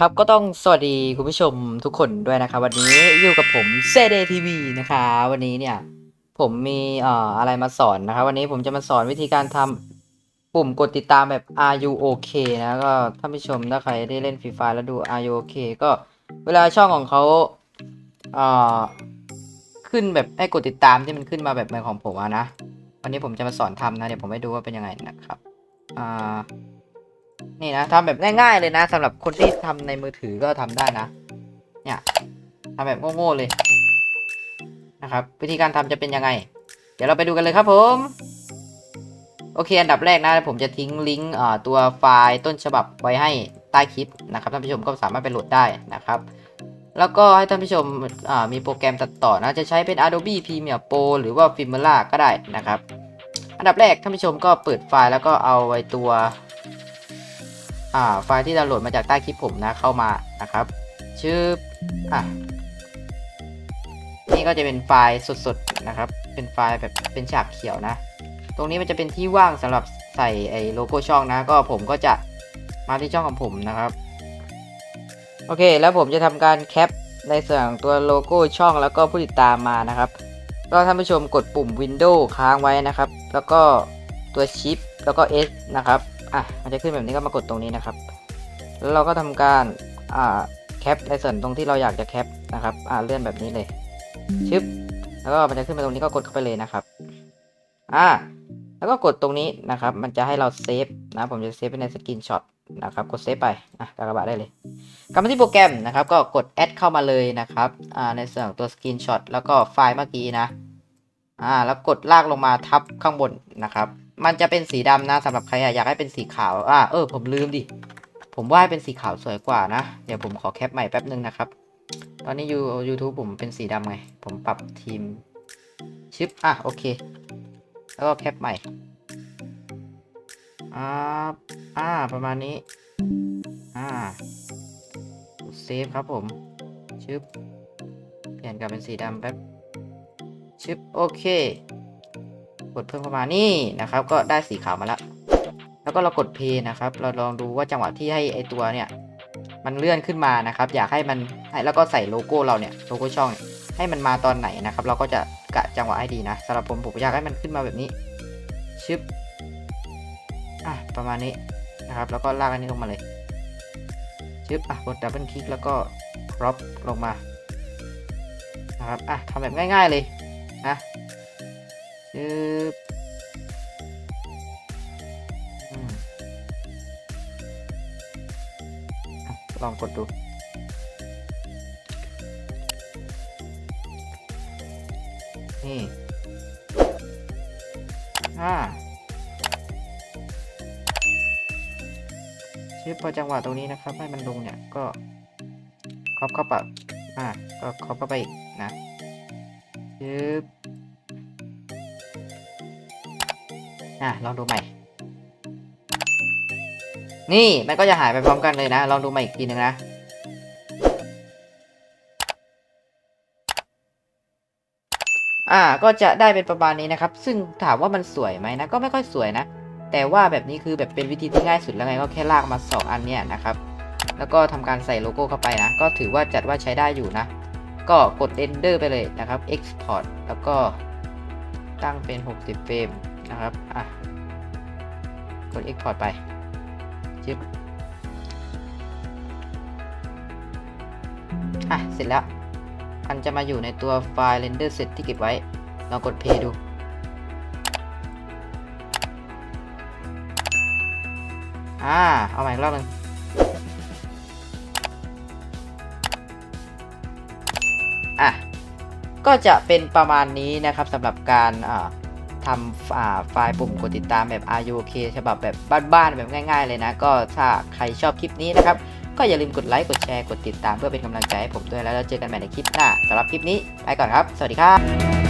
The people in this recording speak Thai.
ครับก็ต้องสวัสดีคุณผู้ชมทุกคนด้วยนะครับ วันนี้อยู่กับผมเซเดทีวีนะคะวันนี้เนี่ย ผมมีเอ่ออะไรมาสอนนะครับ วันนี้ผมจะมาสอนวิธีการทำปุ่มกดติดตามแบบ Are you OK นะก็ท่านผู้ชมถ้าใครได้เล่นฟรีไฟแล้วดู Are you OK ก็เวลาช่องของเขาเอ่อขึ้นแบบให้กดติดตามที่มันขึ้นมาแบบเหมือนของผมอะนะ วันนี้ผมจะมาสอนทำนะเดี๋ยวผมให้ดูว่าเป็นยังไงนะครับอ่า นี่นะทำแบบง่ายๆเลยนะสำหรับคนที่ทำในมือถือก็ทำได้นะ เนี่ยทำแบบโง่ๆเลยนะครับ วิธีการทำจะเป็นยังไง เดี๋ยวเราไปดูกันเลยครับผม โอเค อันดับแรกนะ ผมจะทิ้งลิงก์ตัวไฟล์ต้นฉบับไว้ให้ใต้คลิปนะครับท่านผู้ชมก็สามารถไปโหลดได้นะครับ แล้วก็ให้ท่านผู้ชมมีโปรแกรมตัดต่อนะจะใช้เป็น Adobe Premiere Pro หรือว่า Filmora ก็ได้นะครับ อันดับแรกท่านผู้ชมก็เปิดไฟล์แล้วก็เอาไว้ตัว ไฟล์ที่ดาวน์โหลดมาจากใต้คลิปผมนะเข้ามานะครับ ชื่ออะนี่ก็จะเป็นไฟล์สดๆนะครับ เป็นไฟล์แบบเป็นฉากเขียวนะ ตรงนี้มันจะเป็นที่ว่างสำหรับใส่ไอ้โลโก้ช่องนะ ก็ผมก็จะมาที่ช่องของผมนะครับ โอเค แล้วผมจะทำการแคปในส่วนของตัวโลโก้ช่องแล้วก็ผู้ติดตามมานะครับ ก็ท่านผู้ชมกดปุ่ม Windows ค้างไว้นะครับ แล้วก็ ตัว Shift แล้วก็ S นะครับ อะ มันจะขึ้นแบบนี้ก็มากดตรงนี้นะครับ แล้วเราก็ทำการ อ่า แคปในส่วนตรงที่เราอยากจะแคปนะครับ อ่า เลื่อนแบบนี้เลย ชึบ แล้วก็มันจะขึ้นมาตรงนี้ก็กดเข้าไปเลยนะครับ อ่า แล้วก็กดตรงนี้นะครับ มันจะให้เราเซฟนะ ผมจะเซฟไปในสกรีนช็อตนะครับ กดเซฟไป อะกากบาทได้เลย กลับมาที่โปรแกรมนะครับ ก็กดแอดเข้ามาเลยนะครับ อ่า ในส่วนของตัวสกรีนช็อตแล้วก็ไฟล์เมื่อกี้นะ อ่า แล้วกดลากลงมาทับข้างบนนะครับ มันจะเป็นสีดำนะสำหรับใครอยากให้เป็นสีขาวอ่าเออ ผมลืมดิ ผมว่าเป็นสีขาวสวยกว่านะ เดี๋ยวผมขอแคปใหม่แป๊บนึงนะครับ ตอนนี้ยูยูทูบผมเป็นสีดำไง ผมปรับทีมชิปอะโอเค แล้วก็แคปใหม่อ่าอ่า ประมาณนี้ อ่าเซฟครับผมชึบเปลี่ยนกลับเป็นสีดำแป๊บชึบโอเค กดเพิ่มเข้ามานี่นะครับ ก็ได้สีขาวมาแล้ว แล้วก็เรากดเพย์นะครับ เราลองดูว่าจังหวะที่ให้ไอตัวเนี่ย มันเลื่อนขึ้นมานะครับ อยากให้มันแล้วก็ใส่โลโก้เราเนี่ยโลโก้ช่อง ให้มันมาตอนไหนนะครับ เราก็จะกะจังหวะให้ดีนะสำหรับผมผมอยากให้มันขึ้นมาแบบนี้ชึบอะประมาณนี้นะครับ แล้วก็ลากอันนี้ลงมาเลยชึบอะกดดับเบิลคลิกแล้วก็ครอปลงมานะครับอะทำแบบง่าย ๆเลยนะึบลองกดดูนี่อ่าชึบพอจังหวะตรงนี้นะครับ ให้มันลงเนี่ยก็ครอบเข้าไปอ่าก็ครอบเข้าไปอีกนะชึบ อะลองดูใหม่ นี่มันก็จะหายไปพร้อมกันเลยนะ ลองดูใหม่อีกทีหนึ่งนะอ่าก็จะได้เป็นประมาณนี้นะครับ ซึ่งถามว่ามันสวยไหมนะ ก็ไม่ค่อยสวยนะ แต่ว่าแบบนี้คือแบบเป็นวิธีที่ง่ายสุดแล้วไงก็แค่ลากมา 2 อันเนี่ยนะครับ แล้วก็ทำการใส่โลโก้เข้าไปนะ ก็ถือว่าจัดว่าใช้ได้อยู่นะ ก็กด render ไปเลยนะครับ export แล้วก็ตั้งเป็น 60เฟรม นะครับ อะ กด export ไปชึบอะ เสร็จแล้ว มันจะมาอยู่ในตัวไฟล์ render set ที่เก็บไว้ ลองกด play ดู อ่า เอาใหม่อีกรอบหนึงอะ ก็จะเป็นประมาณนี้นะครับสำหรับการอ่า ทำไฟล์ปุ่มกดติดตามแบบ RUK ฉบับแบบบ้านๆแบบง่าย ๆ เลยนะ ก็ถ้าใครชอบคลิปนี้นะครับ ก็อย่าลืมกดไลค์กดแชร์กดติดตามเพื่อเป็นกำลังใจให้ผมด้วยแล้วเราเจอกันใหม่ในคลิปหน้าสำหรับคลิปนี้ไปก่อนครับ สวัสดีครับ